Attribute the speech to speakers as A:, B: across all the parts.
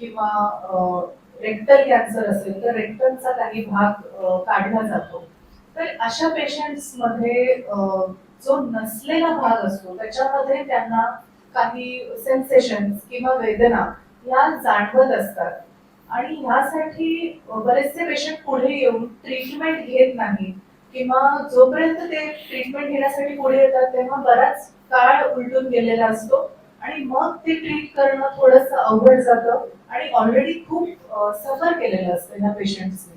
A: किंवा rectal cancer असेल तर रेक्टलचा काही भाग काढला जातो. तर अशा पेशंट्समध्ये जो नसलेला भाग असतो त्याच्यामध्ये त्यांना काही सेन्सेशन किंवा वेदना या जाणवत असतात. आणि ह्यासाठी बरेचसे पेशंट पुढे येऊन ट्रीटमेंट घेत नाही किंवा जोपर्यंत ते ट्रीटमेंट घेण्यासाठी पुढे येतात तेव्हा बराच काळ उलटून गेलेला असतो. आणि मग ते ट्रीट करणं थोडस अवघड जातं. आणि ऑलरेडी खूप सफर केलेलं असतं ह्या पेशंट्सने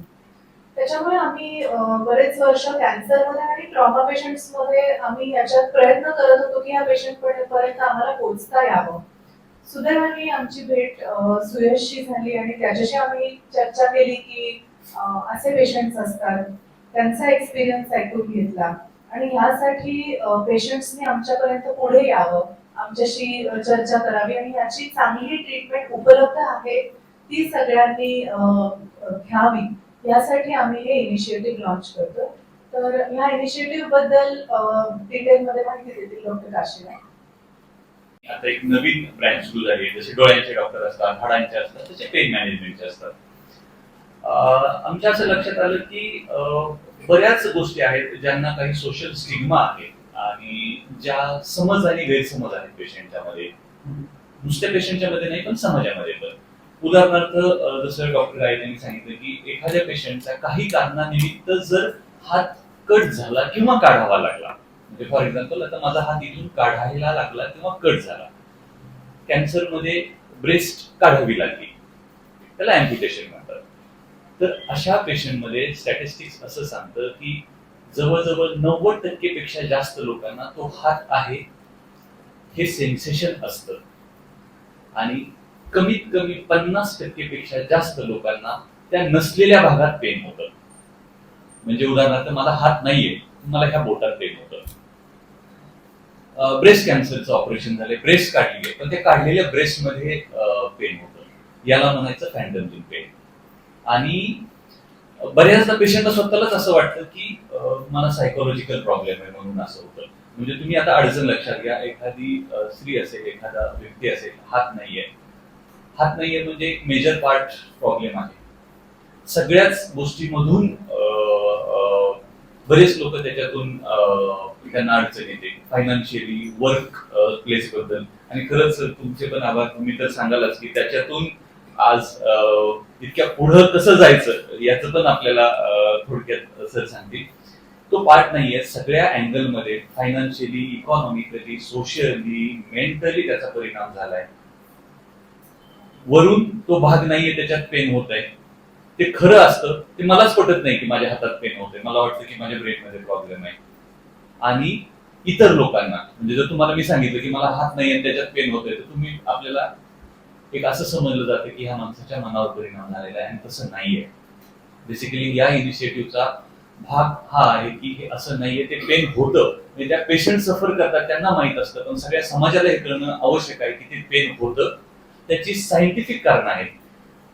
A: त्याच्यामुळे आम्ही बरेच वर्ष कॅन्सरमध्ये आणि ट्रॉमा पेशंट्समध्ये आम्ही याच्यात प्रयत्न करत होतो की ह्या पेशंट पर्यंत आम्हाला पोहोचता यावं. सुदैवाने आमची भेट सुयशशी झाली आणि त्याच्याशी आम्ही चर्चा केली की असे पेशंट्स असतात. त्यांचा एक्सपिरियन्स ऐकून घेतला. आणि ह्यासाठी पेशंट्सनी आमच्यापर्यंत पुढे यावं. आमच्याशी चर्चा करावी आणि याची चांगली ट्रीटमेंट उपलब्ध आहे ती सगळ्यांनी घ्यावी. यासाठी आम्ही हे इनिशिएटिव्ह लॉन्च करतो तर ह्या इनिशिएटिव्हबद्दल डिटेल मध्ये माहिती देतील डॉक्टर काशीनाथ
B: आता एक नवीन ब्रँच सुरू झाली आहे. जसे डोळ्यांचे डॉक्टर असतात हाडांचे असतात तसे पेन मॅनेजमेंटचे असतात. आमच्या असं लक्षात आलं की बऱ्याच गोष्टी आहेत ज्यांना काही सोशल स्टिग्मा आहे. आणि ज्या समज आणि गैरसमज आहेत पेशंटच्या मध्ये नुसत्या पेशंटच्या मध्ये नाही पण समाजामध्ये पण. उदाहरणार्थ जसं डॉक्टर राय यांनी सांगितलं की एखाद्या पेशंटचा काही कारणानिमित्त जर हात कट झाला किंवा काढावा लागला म्हणजे फॉर एक्झाम्पल आता माझा हात इथून काढायला लागला किंवा कट झाला कॅन्सरमध्ये ब्रेस्ट काढावी लागली त्याला अँप्युटेशन म्हणतात. तर अशा पेशंटमध्ये स्टॅटिस्टिक्स असं सांगतं की जवळजवळ नव्वद टक्केपेक्षा जास्त लोकांना तो हात आहे. हे सेन्सेशन असतं. आणि कमीत कमी पन्नास टक्केपेक्षा जास्त लोकांना त्या नसलेल्या भागात पेन होतं. म्हणजे उदाहरणार्थ मला हात नाहीये मला ह्या बोटात पेन होतं. ब्रेस्ट कॅन्सरचं ऑपरेशन झाले ब्रेस्ट काढली पण ते काढलेल्या ब्रेस्टमध्ये पेन होतं. याला म्हणायचं फॅन्टम पेन आणि बऱ्याचदा पेशंटला स्वतःलाच असं वाटतं की मला सायकोलॉजिकल प्रॉब्लेम आहे म्हणून असं होतं. म्हणजे तुम्ही आता अडचण लक्षात घ्या एखादी स्त्री असेल एखादा व्यक्ती असेल हात नाहीये. हात नाहीये म्हणजे एक मेजर पार्ट प्रॉब्लेम आहे. सगळ्याच गोष्टीमधून बरेच लोक त्याच्यातून त्यांना अडचण येते. फायनान्शियली वर्क प्लेस बद्दल. आणि खरंच तुमचे पण आभार. तुम्ही तर सांगालच की त्याच्यातून आज इतक्या पुढं कसं जायचं याच पण आपल्याला थोडक्यात सर सांगतील. तो पार्ट नाहीये. सगळ्या अँगलमध्ये फायनान्शियली इकॉनॉमिकली सोशली मेंटली त्याचा परिणाम झालाय. वरून तो भाग नाहीये त्याच्यात पेन होत आहे ते खरं असतं. ते मलाच पटत नाही की माझ्या हातात पेन होते मला वाटतं की माझ्या ब्रेनमध्ये प्रॉब्लेम आहे. आणि इतर लोकांना म्हणजे जर तुम्हाला मी सांगितलं की मला हात नाही आणि त्याच्यात पेन होतोय तर तुम्ही आपल्याला एक असं समजलं जातं की ह्या माणसाच्या मनावर परिणाम झालेला आहे आणि तसं नाहीये. बेसिकली या इनिशिएटिव्हचा भाग हा आहे की हे असं नाहीये ते पेन होतं. म्हणजे त्या पेशंट सफर करतात त्यांना माहीत असतं पण सगळ्या समाजाला हे कळणं आवश्यक आहे की ते पेन होतं. त्याची सायंटिफिक कारण आहेत.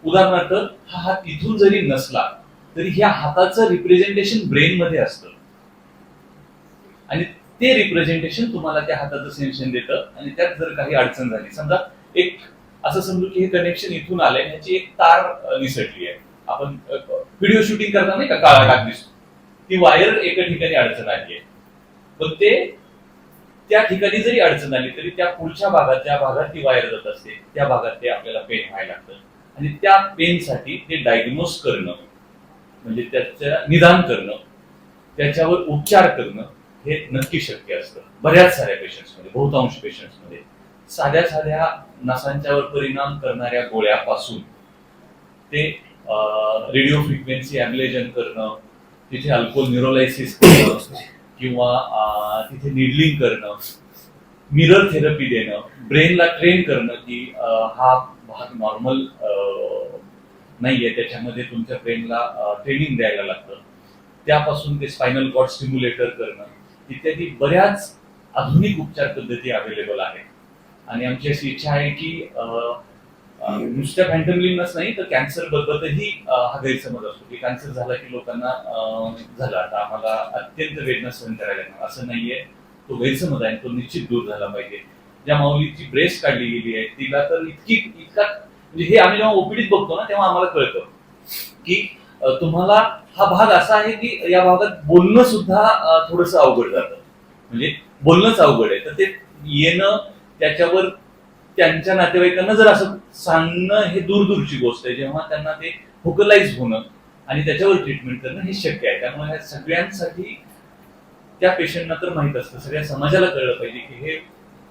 B: उदाहरणार्थ हा हात इथून जरी नसला तरी ह्या हाताचं रिप्रेझेंटेशन ब्रेन मध्ये असतं. आणि ते रिप्रेझेंटेशन तुम्हाला त्या हाताचं सेन्शन देतं आणि त्यात जर काही अडचण झाली समजा एक असं समजू की हे कनेक्शन इथून आलंय ह्याची एक तार निसटली आहे. आपण व्हिडिओ शूटिंग करता नाही का काळा डाग दिसतो. ती वायर एका ठिकाणी अडचण आली आहे. पण ते त्या ठिकाणी जरी अडचण आली तरी त्या पुढच्या भागात ज्या भागात ती वायर जात असते त्या भागात ते आपल्याला पेन व्हायला लागतं. आणि त्या पेनसाठी ते डायग्नोस करणं म्हणजे त्याचं निदान करणं त्याच्यावर उपचार करणं हे नक्की शक्य असतं. बऱ्याच साऱ्या पेशंट्समध्ये बहुतांश पेशंट्समध्ये साध्या साध्या नसांच्यावर परिणाम करणाऱ्या गोळ्यापासून ते रेडिओ फ्रिक्वेन्सी ॲब्लेजन करणं तिथे अल्कोहोल न्युरोलायसिस करणं किंवा तिथे निडलिंग करणं मिरर थेरपी देणं ब्रेनला ट्रेन करणं की हा भाग नॉर्मल नाहीये त्याच्यामध्ये तुमच्या ब्रेनला ट्रेनिंग द्यायला लागतं. त्यापासून ते स्पायनल कॉर्ड स्टिम्युलेटर करणं इत्यादी बऱ्याच आधुनिक उपचार पद्धती अवेलेबल आहेत. आणि आमची अशी इच्छा आहे की नुसत्या फॅन्टमलिनच नाही तर कॅन्सर बद्दलही हा गैरसमज असतो की कॅन्सर झाला की लोकांना झाला. आता आम्हाला अत्यंत वेदना सहन करायला लागणार असं नाहीये. तो गैरसमज आहे तो निश्चित दूर झाला पाहिजे. ज्या माऊलीची ब्रेस्ट काढली गेली आहे तिला तर इतकी इतका म्हणजे हे आम्ही जेव्हा ओपीडीत बघतो ना तेव्हा आम्हाला कळतं की तुम्हाला हा भाग असा आहे की या भागात बोलणं सुद्धा थोडस अवघड जातं. म्हणजे बोलणंच अवघड आहे. तर ते येणं त्याच्यावर त्यांच्या नातेवाईकांना जर असं सांगणं हे दूरदूरची गोष्ट आहे जेव्हा त्यांना ते फोकलाइज होणं आणि त्याच्यावर ट्रीटमेंट करणं हे शक्य आहे. त्यामुळे ह्या सगळ्यांसाठी त्या पेशंटना तर माहीत असतं. सगळ्या समाजाला कळलं पाहिजे की हे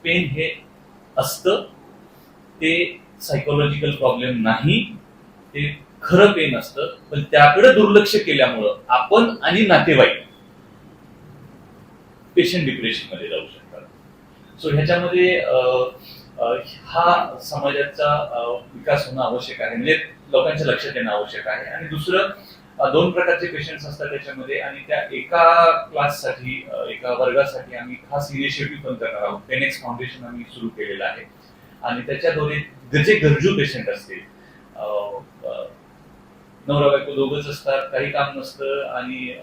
B: पेन हे असतं. ते सायकोलॉजिकल प्रॉब्लेम नाही. ते खरं पेन असतं. पण त्याकडे दुर्लक्ष केल्यामुळं आपण आणि नातेवाईक पेशंट डिप्रेशनमध्ये जाऊ शकतो. सो ह्याच्यामध्ये हा समाजाचा विकास होणं आवश्यक आहे. म्हणजे लोकांच्या लक्षात येणं आवश्यक आहे. आणि दुसरं दोन प्रकारचे पेशंट्स असतात त्याच्यामध्ये आणि त्या एका क्लाससाठी एका वर्गासाठी आम्ही खास इनिशिएटिव्ह पण करणार आहोत. पेनेक्स फाउंडेशन आम्ही सुरू केलेलं आहे. आणि त्याच्याद्वारे जे गरजू पेशंट असतील नवरा बायको दोघच असतात काही काम नसतं आणि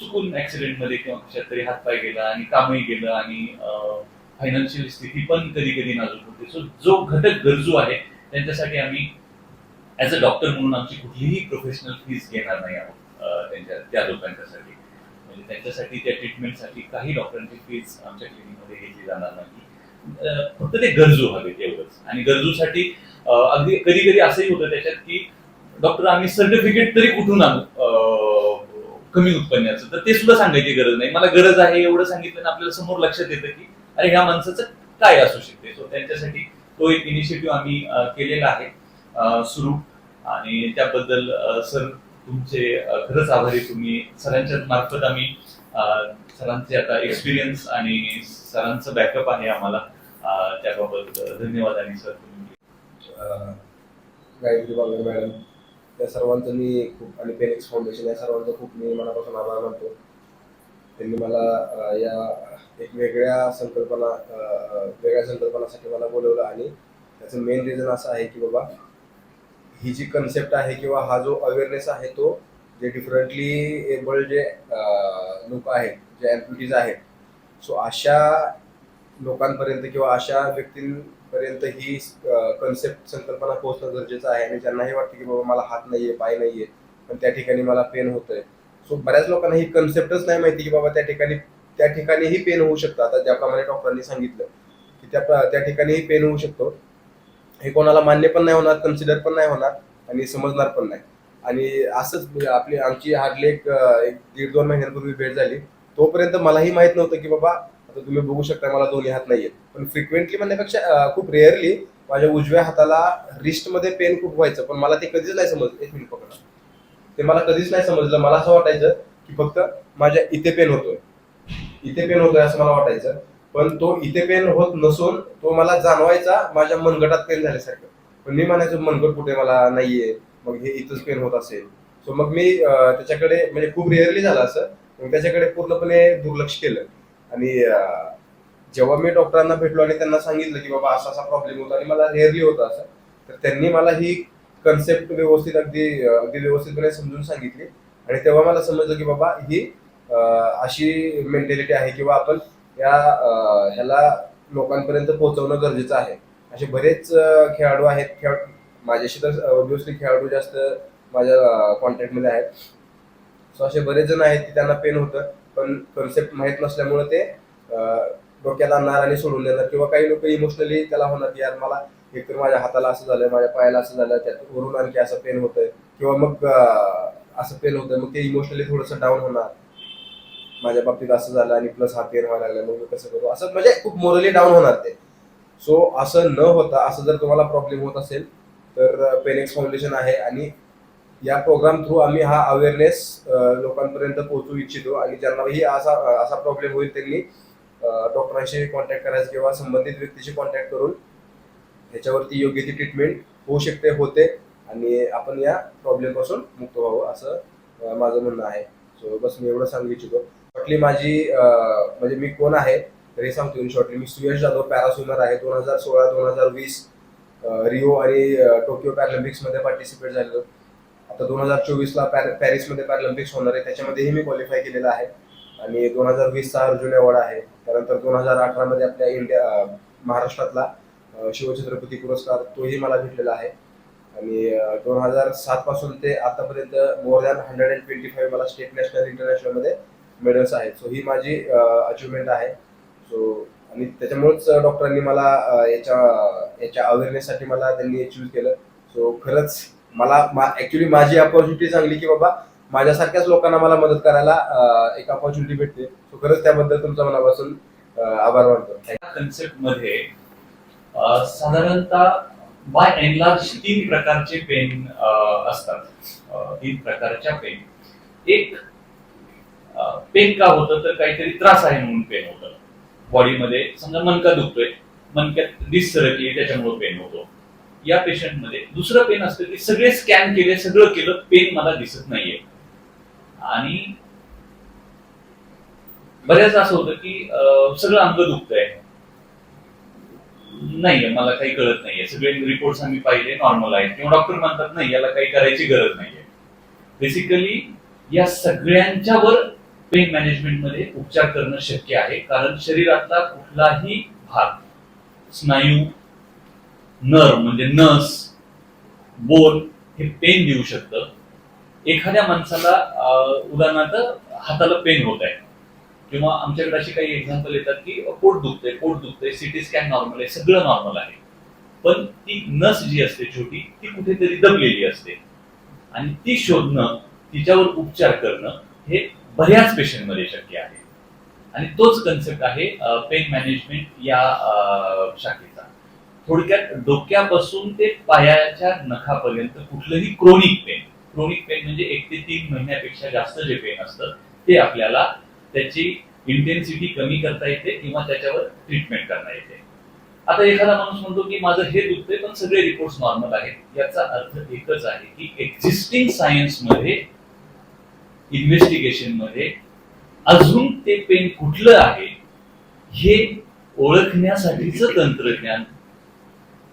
B: चुकून ऍक्सिडेंटमध्ये किंवा कशात तरी हातपाय गेला आणि कामही गेलं आणि फायनान्शियल स्थिती पण कधी कधी नाजूक होते. सो जो घटक गरजू आहे त्यांच्यासाठी आम्ही ऍज अ डॉक्टर म्हणून आमची कुठलीही प्रोफेशनल फीस घेणार नाही आहोत त्यांच्या त्या लोकांच्यासाठी. म्हणजे त्यांच्यासाठी त्या ट्रीटमेंटसाठी काही डॉक्टरांची फीज आमच्या क्लिनिकमध्ये घेतली जाणार नाही. फक्त ते गरजू हवे तेवढंच आणि गरजूसाठी अगदी कधी कधी असंही होतं त्याच्यात की डॉक्टर आम्ही सर्टिफिकेट तरी कुठून आणू? कमी उत्पन्नाचं. तर ते सुद्धा सांगायची गरज नाही. मला गरज आहे एवढं सांगितलं आपल्याला समोर लक्षात येतं की अरे ह्या माणसाचं काय असू शकते? सो त्यांच्यासाठी तो एक इनिशिएटिव्ह आम्ही केलेला आहे सुरू. आणि त्याबद्दल सर तुमचे खरंच आभारी तुम्ही सरांच्या मार्फत आम्ही सरांचे आता एक्सपिरियन्स आणि सरांचं बॅकअप आहे आम्हाला. त्याबाबत धन्यवाद आणि सर तुम्ही
C: मॅडम या सर्वांचं मी खूप आणि पेनिक्स फाउंडेशन या सर्वांचं खूप मी मनापासून आभार मानतो. त्यांनी मला या एक वेगळ्या संकल्पना वेगळ्या संकल्पनासाठी मला बोलवलं आणि त्याचं मेन रिझन असं आहे की बाबा ही जी कन्सेप्ट आहे किंवा हा जो अवेअरनेस आहे तो जे डिफरंटली एबल जे लोक आहेत जे ॲम्प्युटीज आहेत सो अशा लोकांपर्यंत किंवा अशा व्यक्तीं पर्यंत ही कन्सेप्ट संकल्पना पोहोचणं गरजेचं आहे आणि ज्यांना हे वाटतं की बाबा मला हात नाहीये पाय नाहीये पण त्या ठिकाणी मला पेन होतंय. सो बऱ्याच लोकांना ही कन्सेप्टच नाही माहिती की बाबा त्या ठिकाणी त्या ठिकाणीही पेन होऊ शकतं. आता ज्याप्रमाणे डॉक्टरांनी सांगितलं की त्या त्या ठिकाणीही पेन होऊ शकतो. हे कोणाला मान्य पण नाही होणार कन्सिडर पण नाही होणार आणि समजणार पण नाही. आणि असंच म्हणजे आपली आमची हार्डली एक एक दीड दोन महिन्यांपूर्वी भेट झाली. तोपर्यंत मलाही माहीत नव्हतं की बाबा तर तुम्ही बघू शकता मला दोन्ही हात नाही आहेत पण फ्रिक्वेंटली म्हणण्यापेक्षा खूप रेअरली माझ्या उजव्या हाताला रिस्टमध्ये पेन खूप व्हायचं. पण मला ते कधीच नाही समजलं. एक मिनिट पकडा. ते मला कधीच नाही समजलं. मला असं वाटायचं की फक्त माझ्या इथे पेन होतोय. इथे पेन होतोय असं मला वाटायचं. पण तो इथे पेन होत नसून तो मला जाणवायचा माझ्या मनगटात पेन झाल्यासारखं. पण मी म्हणायचो मनगट कुठे? मला नाहीये. मग हे इथंच पेन होत असेल. सो मग मी त्याच्याकडे म्हणजे खूप रेअरली झालं असं. मग त्याच्याकडे पूर्णपणे दुर्लक्ष केलं. आणि जेव्हा मी डॉक्टरांना भेटलो आणि त्यांना सांगितलं की बाबा असा असा प्रॉब्लेम होता आणि मला रेअरली होता असं तर त्यांनी मला ही कन्सेप्ट व्यवस्थित अगदी अगदी व्यवस्थितपणे समजून सांगितली. आणि तेव्हा मला समजलं की बाबा ही अशी मेंटॅलिटी आहे किंवा आपण या ह्याला लोकांपर्यंत पोहोचवणं गरजेचं आहे. असे बरेच खेळाडू आहेत खेळ माझ्याशी तर ऑब्विसली खेळाडू जास्त माझ्या कॉन्टॅक्टमध्ये आहेत. सो असे बरेच जण आहेत की त्यांना पेन होतं. पण कन्सेप्ट माहीत नसल्यामुळे ते डोक्याला डोक्यात आणणार आणि सोडून देणार. किंवा काही लोक इमोशनली त्याला होणार की यार मला एकतर माझ्या हाताला असं झालं माझ्या पायाला असं झालं त्यात वरून आणखी असं पेन होतंय. किंवा मग असं पेन होतं मग ते इमोशनली थोडंसं डाऊन होणार. माझ्या बाबतीत असं झालं आणि प्लस हा पेन व्हायला लागला मग मी कसं करू? असं म्हणजे खूप मोरली डाऊन होणार ते. सो असं न होता असं जर तुम्हाला प्रॉब्लेम होत असेल तर पेनेक्स फाउंडेशन आहे आणि या प्रोग्राम थ्रू आम्ही हा अवेअरनेस लोकांपर्यंत पोहोचू इच्छितो आणि ज्यांनाही असा असा प्रॉब्लेम होईल त्यांनी डॉक्टरांशी कॉन्टॅक्ट करायचं किंवा संबंधित व्यक्तीशी कॉन्टॅक्ट करून ह्याच्यावरती योग्य ती ट्रीटमेंट होऊ शकते होते आणि आपण या प्रॉब्लेमपासून मुक्त व्हावं असं माझं म्हणणं आहे. सो बस मी एवढं सांगू इच्छितो. शॉर्टली माझी म्हणजे मी कोण आहे तर हे सांगतो मी शॉर्टली मी सुयश जाधव पॅरास्विमर आहे. दोन हजार सोळा दोन हजार वीस रिओ आणि टोकियो पॅरालिम्पिक्समध्ये पार्टिसिपेट झालेलो. आता दोन हजार चोवीसला पॅर पॅरिसमध्ये पॅरालिम्पिक्स होणार आहे त्याच्यामध्येही मी क्वालिफाय केलेलं आहे. आणि दोन हजार वीसचा अर्जुन अवॉर्ड आहे. त्यानंतर दोन हजार अठरामध्ये आपल्या इंडिया महाराष्ट्रातला शिवछत्रपती पुरस्कार तोही मला भेटलेला आहे. आणि दोन हजार सात पासून ते आतापर्यंत more than hundred and twenty five मला स्टेट नॅशनल इंटरनॅशनलमध्ये मेडल्स आहेत. सो ही माझी अचिव्हमेंट आहे. सो आणि त्याच्यामुळेच डॉक्टरांनी मला याच्या याच्या अवेअरनेससाठी मला त्यांनी चूज केलं. सो खरंच मला ऍक्च्युली माझी अपॉर्च्युनिटी चांगली की बाबा माझ्यासारख्याच लोकांना मला मदत करायला एक अपॉर्च्युनिटी भेटते. सो खरंच त्याबद्दल तुमचा मनापासून आभार मानतो.
B: कन्सेप्टमध्ये साधारणतः बाय एनलार्ज तीन प्रकारचे पेन असतात. तीन प्रकारच्या पेन एक पेन का होतं तर काहीतरी त्रास आहे म्हणून पेन होतं. बॉडीमध्ये समजा मनका दुखतोय मनक्यात डिस सरकली त्याच्यामुळे पेन होतो. या पेशंटमध्ये दुसरं पेन असतं की सगळे स्कॅन केले सगळं केलं पेन मला दिसत नाहीये. आणि बऱ्याच असं होतं की सगळं अंग दुखतंय. नाही मला काही कळत नाहीये. सगळे रिपोर्ट आम्ही पाहिले नॉर्मल आहेत. किंवा डॉक्टर म्हणतात नाही याला काही करायची गरज नाहीये. बेसिकली या सगळ्यांच्यावर पेन मॅनेजमेंटमध्ये उपचार करणं शक्य आहे. कारण शरीरातला कुठलाही भाग स्नायू नर म्हणजे नस बोन हे पेन देऊ शकतं. एखाद्या माणसाला उदाहरणार्थ हाताला पेन होत आहे. किंवा आमच्याकडे अशी काही एक्झाम्पल येतात की पोट दुखतंय पोट दुखतंय सिटी स्कॅन नॉर्मल आहे सगळं नॉर्मल आहे. पण ती नस जी असते छोटी ती कुठेतरी दबलेली असते. आणि ती शोधणं तिच्यावर उपचार करणं हे बऱ्याच पेशंटमध्ये शक्य आहे. आणि तोच कन्सेप्ट आहे पेन मॅनेजमेंट या शाखेचा. थोडक्यात डोक्यापासून ते पायाच्या नखापर्यंत कुठलंही क्रोनिक पेन क्रोनिक पेन म्हणजे एक ते तीन महिन्यापेक्षा जास्त जे पेन असतं ते आपल्याला त्याची इंटेन्सिटी कमी करता येते किंवा त्याच्यावर ट्रीटमेंट करता येते. आता एखादा माणूस म्हणतो की माझं हे दुखतंय पण सगळे रिपोर्ट नॉर्मल आहेत. याचा अर्थ एकच आहे की एक्झिस्टिंग सायन्समध्ये इन्व्हेस्टिगेशनमध्ये अजून ते पेन कुठलं आहे हे ओळखण्यासाठीच तंत्रज्ञान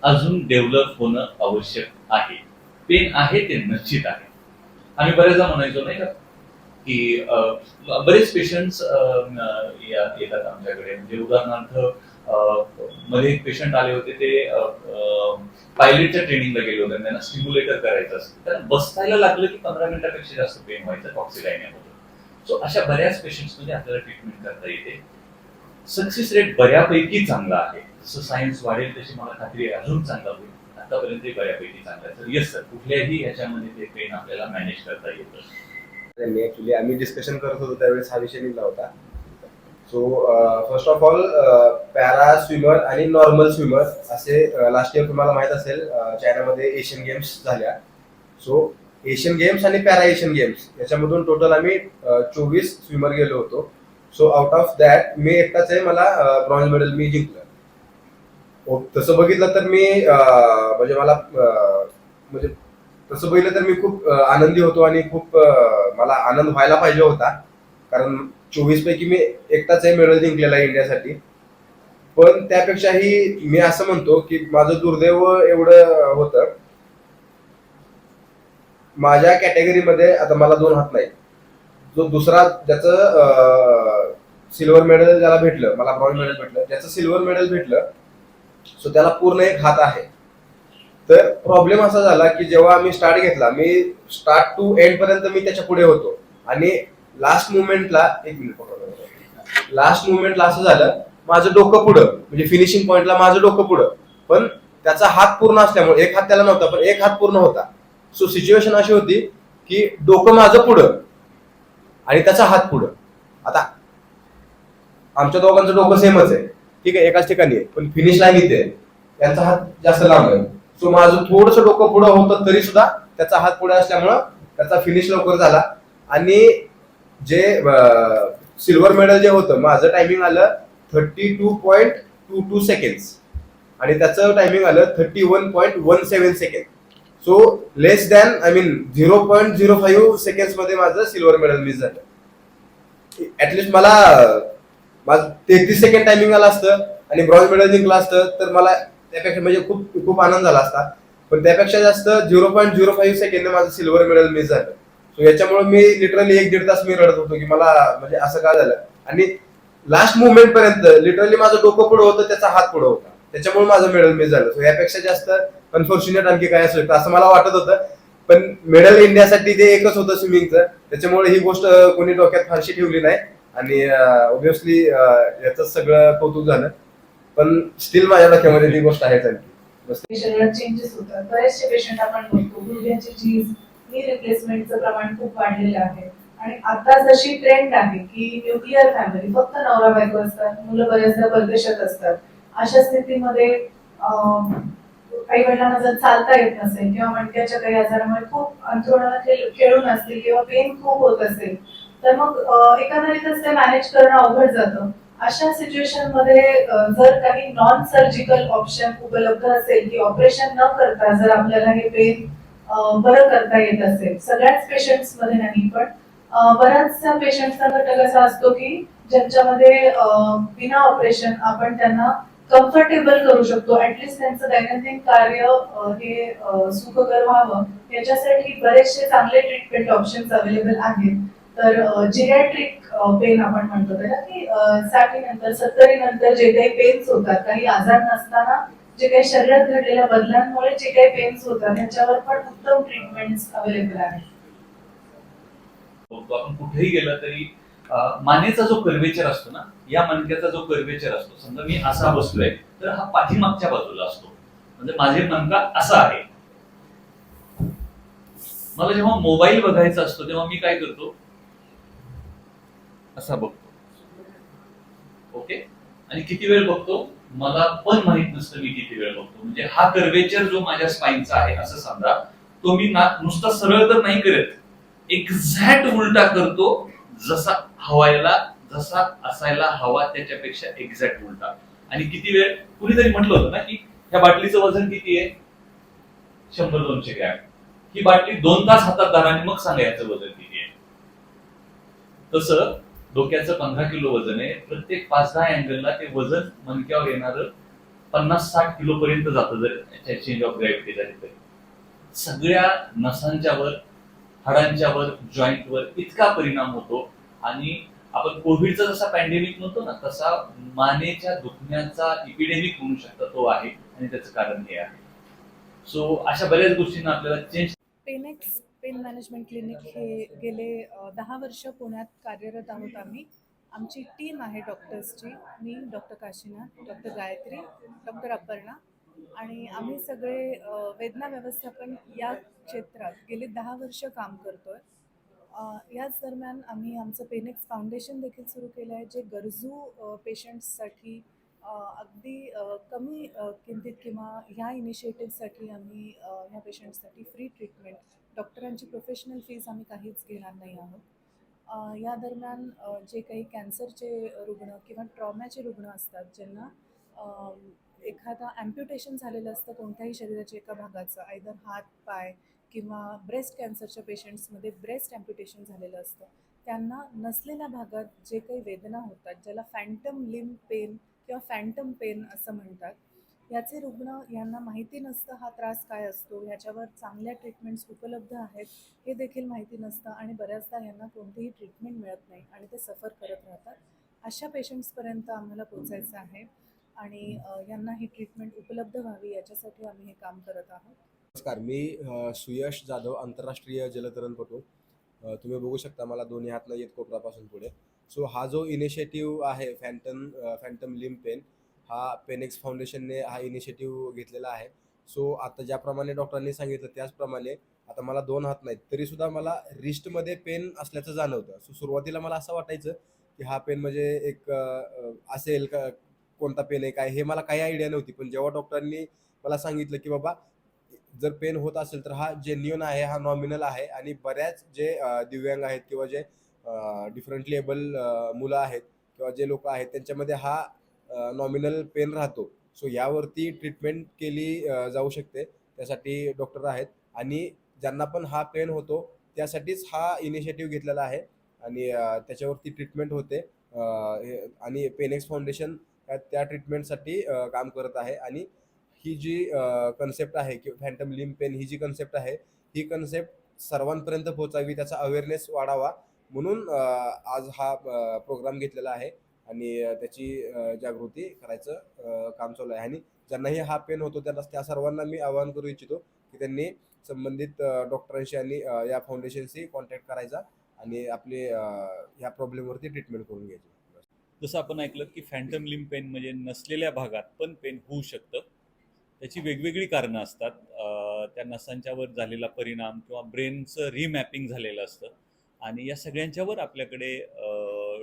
B: अजून डेव्हलप होणं आवश्यक आहे. ते आहे ते निश्चित आहे. आम्ही बरेचदा म्हणायचो नाही का की बरेच पेशंट्स येतात आमच्याकडे. म्हणजे उदाहरणार्थमध्ये एक पेशंट आले होते ते पायलटच्या ट्रेनिंगला गेले होते. त्यांना स्टिम्युलेटर करायचं असतं. त्यांना बसायला लागलं की पंधरा मिनिटापेक्षा जास्त पेन व्हायचं टॉक्सिलायनिया सो अशा बऱ्याच पेशंट्समध्ये आपल्याला ट्रीटमेंट करता येते. सक्सेस रेट बऱ्यापैकी चांगला आहे. जसं सायन्स वाढेल तशी मला खात्री आहे. अजून चांगला होईल. आतापर्यंत बऱ्यापैकी चांगला आहे. तर येस सर कुठल्याही याच्यामध्ये ते पेन आपल्याला मॅनेज करता येतं.
C: त्यांनी ऍक्च्युली आम्ही डिस्कशन करत होतो त्यावेळेस हा विषय निघला होता. So first of all para swimmer आणि नॉर्मल स्विमर असे लास्ट इयर तुम्हाला माहीत असेल चायनामध्ये एशियन गेम्स झाल्या. सो एशियन गेम्स आणि पॅरा एशियन गेम्स याच्यामधून टोटल आम्ही चोवीस स्विमर गेलो होतो. सो आउट ऑफ दॅट मी एकटाच आहे. मला ब्रॉन्झ मेडल मी जिंकलं. तसं बघितलं तर मी म्हणजे मला म्हणजे तसं बघितलं तर मी खूप आनंदी होतो आणि खूप मला आनंद व्हायला पाहिजे होता. कारण चोवीस पैकी मी एकटाच आहे मेडल जिंकलेला आहे इंडियासाठी. पण त्यापेक्षाही मी असं म्हणतो की माझं दुर्दैव एवढं होतं माझ्या कॅटेगरीमध्ये आता मला दोन हात नाही जो दुसरा ज्याचं सिल्वर मेडल ज्याला भेटलं मला ब्रॉन्झ मेडल भेटलं ज्याचं सिल्वर मेडल भेटलं सो त्याला पूर्ण एक हात आहे. तर प्रॉब्लेम असा झाला की जेव्हा मी स्टार्ट घेतला मी स्टार्ट टू एंड पर्यंत मी त्याच्या पुढे होतो. आणि लास्ट मुवमेंटला एक मिनिट लास्ट मुवमेंटला असं झालं माझं डोकं पुढं म्हणजे फिनिशिंग पॉईंटला माझं डोकं पुढं. पण त्याचा हात पूर्ण असल्यामुळे एक हात त्याला नव्हता पण एक हात पूर्ण होता. सो सिच्युएशन अशी होती की डोकं माझं पुढं आणि त्याचा हात पुढं. आता आमच्या दोघांचं डोकं सेमच आहे. ठीक आहे एकाच ठिकाणी आहे. पण फिनिश लाईन इथे आहे. त्यांचा हात जास्त लांब आहे सो माझं थोडस डोकं पुढं होतं तरी सुद्धा त्याचा हात पुढे असल्यामुळं त्याचा फिनिश लवकर झाला. आणि जे सिल्वर मेडल जे होतं माझं टायमिंग आलं thirty two point two two seconds आणि त्याचं टायमिंग आलं thirty one point one seven second so less than I mean zero point zero five सेकंड्समध्ये माझं सिल्वर मेडल मिस झालं. ॲटलिस्ट मला माझं तेहतीस सेकंड टायमिंग आलं असतं आणि ब्रॉन्झ मेडल जिंकलं असतं तर मला त्यापेक्षा म्हणजे खूप खूप आनंद झाला असता. पण त्यापेक्षा जास्त zero point zero five second माझं सिल्वर मेडल मिस झालं. सो याच्यामुळे मी लिटरली एक दीड तास मी रडत होतो की मला म्हणजे असं काय झालं? आणि लास्ट मुवमेंट पर्यंत लिटरली माझं डोकं पुढं होतं त्याचा हात पुढं होता. त्याच्यामुळे माझं मेडल मिस झालं. सो यापेक्षा जास्त अनफॉर्च्युनेट आणखी काय असू शकतं असं मला वाटत होतं. पण मेडल इंडियासाठी ते एकच होतं स्विमिंगचं त्याच्यामुळे ही गोष्ट कोणी डोक्यात फारशी ठेवली नाही. आणि ऑब्विसली याचं सगळं कौतुक झालं. पण स्टील माझ्या डोक्यामध्ये ती गोष्ट आहे
A: शरीरात चेंजेस होतात. बरेचसे पेशंट आपण बघतो गुडघ्याची नी रिप्लेसमेंटचं प्रमाण खूप वाढलेलं आहे. आणि आता जशी ट्रेंड आहे की न्यूक्लिअर फॅमिली फक्त नवरा बायको असतात मुलं बऱ्याचदा परदेशात असतात. अशा स्थितीमध्ये काही वडिलांना जर चालता येत नसेल किंवा मणक्याच्या काही आजारामुळे खूप अंथरुणाला खेळून असतील किंवा पेन खूप होत असेल तर मग एकंदरीतच ते मॅनेज करणं अवघड जातं. अशा सिच्युएशनमध्ये जर काही नॉन सर्जिकल ऑप्शन उपलब्ध असेल की ऑपरेशन न करता जर आपल्याला हे पेन बरं करता येत असेल सगळ्याच पेशंट्समध्ये नाही पण बऱ्याचशा पेशंटचा घटक असा असतो की ज्यांच्यामध्ये बिना ऑपरेशन आपण त्यांना कम्फर्टेबल करू शकतो. ऍटलिस्ट त्यांचं दैनंदिन कार्य हे सुखकर व्हावं. याच्यासाठी बरेचसे चांगले ट्रीटमेंट ऑप्शन्स अवेलेबल आहेत. तर जिरॅट्रिक पेन आपण म्हणतो त्याला की साठी नंतर सत्तरी नंतर जे काही पेन्स होतात काही आजार नसताना जे काही शरीरात घडलेल्या बदलांमुळे जे काही पेन्स होतात त्याच्यावर पण उत्तम ट्रीटमेंट अवेलेबल
B: आहे आपण कुठेही गेलं तरी मानेचा जो कर्वेचर असतो ना या मणक्याचा जो कर्वेचर असतो समजा मी असा बसलोय तर हा पाठीमागच्या बाजूला असतो. म्हणजे माझे मणका असा आहे. मला जेव्हा मोबाईल बघायचा असतो तेव्हा मी काय करतो असा बघतो. ओके आणि किती वेळ बघतो? मला पण माहीत नसतं मी किती वेळ बघतो. म्हणजे हा कर्वेचर जो माझ्या स्पाईनचा आहे असं समजा तो मी ना नुसता सरळ तर नाही करत. एक्झॅक्ट उलटा करतो जसा हवायला जसा असायला हवा त्याच्यापेक्षा एक्झॅक्ट उलटा. आणि किती वेळ कुणीतरी म्हटलं होतं ना की ह्या बाटलीचं वजन किती आहे? शंभर दोनशे ग्रॅम. ही बाटली दोन तास हातात धरा आणि मग सांगा याचं वजन किती आहे. तसं डोक्याचं पंधरा किलो वजन आहे. प्रत्येक पाच दहा अँगलला ते वजन मणक्यावर येणारं पन्नास साठ किलो पर्यंत जातं जर चेंज ऑफ ग्रॅव्हिटी झाली तरी सगळ्या नसांच्या वर हाडांच्या वर जॉईंट वर इतका परिणाम होतो. आणि आपण कोविडचा जसा पॅन्डेमिक म्हणतो ना तसा मानेच्या दुखण्याचा इपिडेमिक म्हणू शकता तो आहे आणि त्याचं कारण हे आहे. सो अशा बऱ्याच गोष्टींना आपल्याला चेंज
D: पेन मॅनेजमेंट क्लिनिक हे गेले दहा वर्ष पुण्यात कार्यरत आहोत आम्ही. आमची टीम आहे डॉक्टर्सची. मी doctor Kashinath doctor Gayatri doctor Aparna आणि आम्ही सगळे वेदना व्यवस्थापन या क्षेत्रात गेले दहा वर्ष काम करतोय. आहे याच दरम्यान आम्ही आमचं पेनेक्स फाउंडेशन देखील सुरू केलं आहे जे गरजू पेशंट्ससाठी अगदी कमी किमतीत किंवा ह्या इनिशिएटिव्हसाठी आम्ही ह्या पेशंटसाठी फ्री ट्रीटमेंट डॉक्टरांची प्रोफेशनल फीज आम्ही काहीच घेणार नाही आहोत. या दरम्यान जे काही कॅन्सरचे रुग्ण किंवा ट्रॉमॅचे रुग्ण असतात ज्यांना एखादा ॲम्प्युटेशन झालेलं असतं कोणत्याही शरीराच्या एका भागाचं आयदर हात पाय किंवा ब्रेस्ट कॅन्सरच्या पेशंट्समध्ये ब्रेस्ट ॲम्प्युटेशन झालेलं असतं. त्यांना नसलेल्या भागात जे काही वेदना होतात ज्याला फॅन्टम लिम पेन किंवा फॅन्टम पेन असं म्हणतात याचे रुग्ण यांना माहिती नसतं हा त्रास काय असतो ह्याच्यावर चांगल्या ट्रीटमेंट्स उपलब्ध आहेत हे देखील माहिती नसतं आणि बऱ्याचदा यांना कोणतीही ट्रीटमेंट मिळत नाही आणि ते सफर करत राहतात. अशा पेशंट्सपर्यंत आम्हाला पोचायचं आहे आणि यांना ही ट्रीटमेंट उपलब्ध व्हावी याच्यासाठी आम्ही हे काम करत आहोत.
C: नमस्कार मी सुयश जाधव आंतरराष्ट्रीय जलतरणपटू तुम्ही बघू शकता मला दोन्ही हातला येत कोपरापासून पुढे. सो हा जो इनिशिएटिव्ह आहे फॅन्टम फॅन्टम लिम पेन हा पेनेक्स फाउंडेशनने हा इनिशिएटिव्ह घेतलेला आहे. सो आता ज्याप्रमाणे डॉक्टरांनी सांगितलं त्याचप्रमाणे आता मला दोन हात नाहीत. तरीसुद्धा मला रिस्टमध्ये पेन असल्याचं जाणवतं. सो सुरुवातीला मला असं वाटायचं की हा पेन म्हणजे एक असेल का कोणता पेन आहे काय? हे मला काही आयडिया नव्हती. पण जेव्हा डॉक्टरांनी मला सांगितलं की बाबा जर पेन होत असेल तर हा जेन्युन आहे हा नॉमिनल आहे आणि बऱ्याच जे दिव्यांग आहेत किंवा जे डिफरंटली एबल मुलं आहेत किंवा जे लोक आहेत त्यांच्यामध्ये हा नॉमिनल पेन राहतो. सो यावरती ट्रीटमेंट केली जाऊ शकते. त्यासाठी डॉक्टर आहेत. आणि ज्यांना पण हा पेन होतो त्यासाठीच हा इनिशिएटिव्ह घेतलेला आहे. आणि त्याच्यावरती ट्रीटमेंट होते. आणि पेनेक्स फाउंडेशन त्या- ट्रीटमेंटसाठी काम करत आहे. आणि ही जी कन्सेप्ट आहे की फॅन्टम लिम पेन ही जी कन्सेप्ट आहे ही कन्सेप्ट सर्वांपर्यंत पोहोचावी त्याचा अवेअरनेस वाढावा. म्हणून आज हा प्रोग्राम घेतलेला आहे. आणि त्याची जागृती करायचं काम चालू आहे. आणि ज्यांनाही हा पेन होतो त्यांना त्या सर्वांना मी आवाहन करू इच्छितो की त्यांनी संबंधित डॉक्टरांशी आणि या फाउंडेशनशी कॉन्टॅक्ट करायचा आणि आपली ह्या प्रॉब्लेमवरती ट्रीटमेंट करून घ्यायची.
B: जसं आपण ऐकलं की फॅन्टम लिम पेन म्हणजे नसलेल्या भागात पण पेन होऊ शकतं. त्याची वेगवेगळी कारणं असतात. त्या नसांच्यावर झालेला परिणाम किंवा ब्रेनचं रिमॅपिंग झालेलं असतं. आणि या सगळ्यांच्यावर आपल्याकडे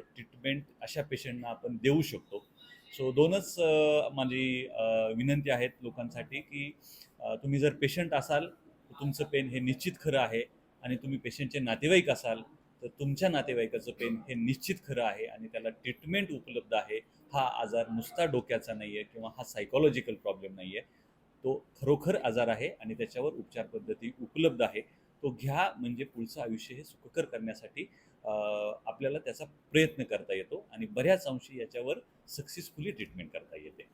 B: ट्रीटमेंट अशा पेशंटना आपण देऊ शकतो. सो दोनच माझी विनंती आहेत लोकांसाठी की तुम्ही जर पेशंट असाल तर तुमचं पेन हे निश्चित खरं आहे आणि तुम्ही पेशंटचे नातेवाईक असाल तर तुमच्या नातेवाईकाचं पेन हे निश्चित खरं आहे आणि त्याला ट्रीटमेंट उपलब्ध आहे. हा आजार नुसता डोक्याचा नाही आहे किंवा हा सायकोलॉजिकल प्रॉब्लेम नाही आहे तो खरोखर आजार आहे आणि त्याच्यावर उपचार पद्धती उपलब्ध आहे. तो घ्या म्हणजे पुढचं आयुष्य हे सुखकर करण्यासाठी आपल्याला त्याचा प्रयत्न करता येतो आणि बऱ्याच अंशी याच्यावर सक्सेसफुली ट्रीटमेंट करता येते.